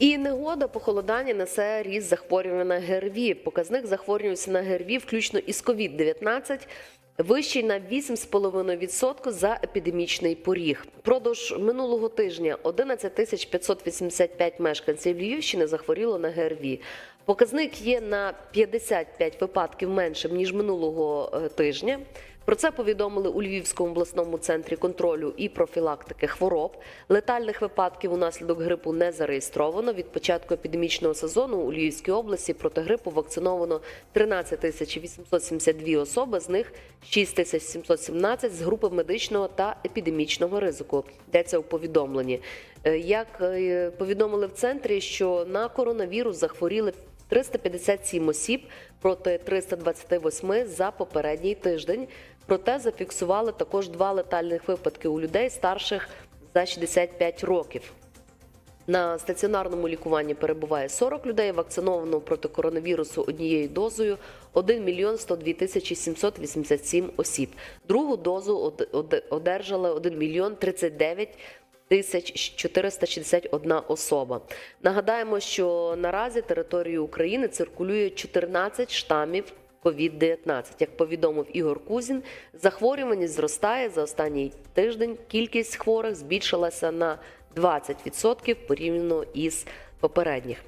І негода похолодання несе ріст захворювання на ГРВІ. Показник захворюваності на ГРВІ, включно із COVID-19, вищий на 8,5% за епідемічний поріг. Продовж минулого тижня 11 тисяч 585 мешканців Львівщини захворіло на ГРВІ. Показник є на 55 випадків меншим ніж минулого е, тижня. Про це повідомили у Львівському обласному центрі контролю і профілактики хвороб. Летальних випадків унаслідок грипу не зареєстровано. Від початку епідемічного сезону у Львівській області проти грипу вакциновано 13 тисяч 872 особи, з них 6 тисяч 717 з групи медичного та епідемічного ризику. Йдеться у повідомленні. Е, Як е, повідомили в центрі, що на коронавірус захворіли 357 осіб проти 328 за попередній тиждень. Проте зафіксували також два летальних випадки у людей старших за 65 років. На стаціонарному лікуванні перебуває 40 людей, вакциновано проти коронавірусу однією дозою 1 мільйон 102 тисячі 787 осіб. Другу дозу од- од- одержали 1 мільйон 39 тисяч 461 особа. Нагадаємо, що наразі територією України циркулює 14 штамів COVID-19. Як повідомив Ігор Кузін, захворюваність зростає за останній тиждень. Кількість хворих збільшилася на 20% порівняно із попередніх.